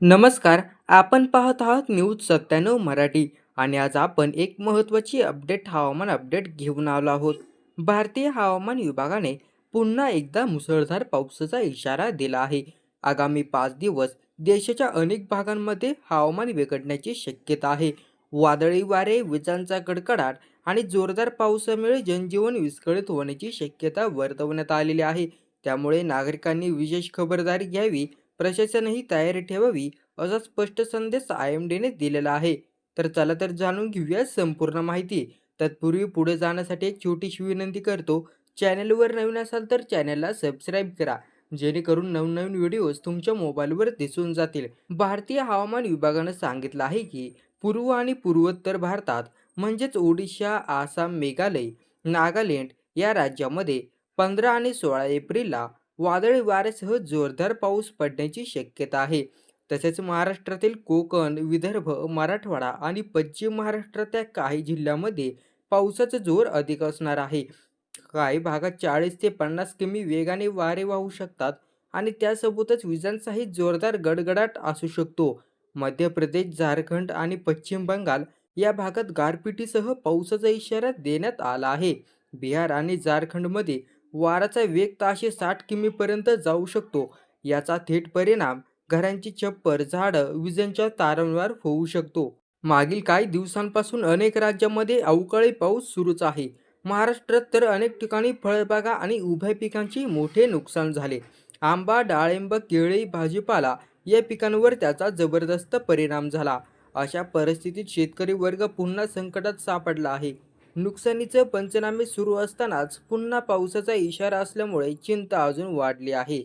नमस्कार आपण पाहत आहात न्यूज सत्त्याण्णव मराठी आणि आज आपण एक महत्त्वाची अपडेट हवामान अपडेट घेऊन आलो आहोत. भारतीय हवामान विभागाने पुन्हा एकदा मुसळधार पावसाचा इशारा दिला आहे. आगामी पाच दिवस देशाच्या अनेक भागांमध्ये हवामान बिघडण्याची शक्यता आहे. वादळी वारे विजांचा कडकडाट आणि जोरदार पावसामुळे जनजीवन विस्कळीत होण्याची शक्यता वर्तवण्यात आलेली आहे. त्यामुळे नागरिकांनी विशेष खबरदारी घ्यावी प्रशासनही तयारी ठेवावी असा स्पष्ट संदेश आय एम डीने दिलेला आहे. तर चला तर जाणून घेऊया संपूर्ण माहिती. तत्पूर्वी पुढे जाण्यासाठी एक छोटीशी विनंती करतो चॅनलवर नवीन असाल तर चॅनलला सबस्क्राईब करा जेणेकरून नवनवीन व्हिडिओज तुमच्या मोबाईलवर दिसून जातील. भारतीय हवामान विभागानं सांगितलं आहे की पूर्व आणि पूर्वोत्तर भारतात म्हणजेच ओडिशा आसाम मेघालय नागालँड या राज्यामध्ये पंधरा आणि सोळा एप्रिलला वादळी वाऱ्यासह जोरदार पाऊस पडण्याची शक्यता आहे. तसेच महाराष्ट्रातील कोकण विदर्भ मराठवाडा आणि पश्चिम महाराष्ट्रातल्या काही जिल्ह्यामध्ये पावसाचा जोर अधिक असणार आहे. काही भागात चाळीस ते पन्नास किमी वेगाने वारे वाहू शकतात आणि त्यासोबतच विजांचाही जोरदार गडगडाट असू शकतो. मध्य प्रदेश झारखंड आणि पश्चिम बंगाल या भागात गारपिटीसह पावसाचा इशारा देण्यात आला आहे. बिहार आणि झारखंडमध्ये वाराचा वेग ताशे साठ किमीपर्यंत जाऊ शकतो. याचा थेट परिणाम घरांची छप्पर झाडं विजांच्या तारांवर होऊ शकतो. मागील काही दिवसांपासून अनेक राज्यांमध्ये अवकाळी पाऊस सुरूच आहे. महाराष्ट्रात तर अनेक ठिकाणी फळबागा आणि उभ्या पिकांचे मोठे नुकसान झाले. आंबा डाळिंब केळी भाजीपाला या पिकांवर त्याचा जबरदस्त परिणाम झाला. अशा परिस्थितीत शेतकरी वर्ग पुन्हा संकटात सापडला आहे. नुकसानीचे पंचनामे सुरू असतानाच पुन्हा पावसाचा इशारा असल्यामुळे चिंता अजून वाढली आहे.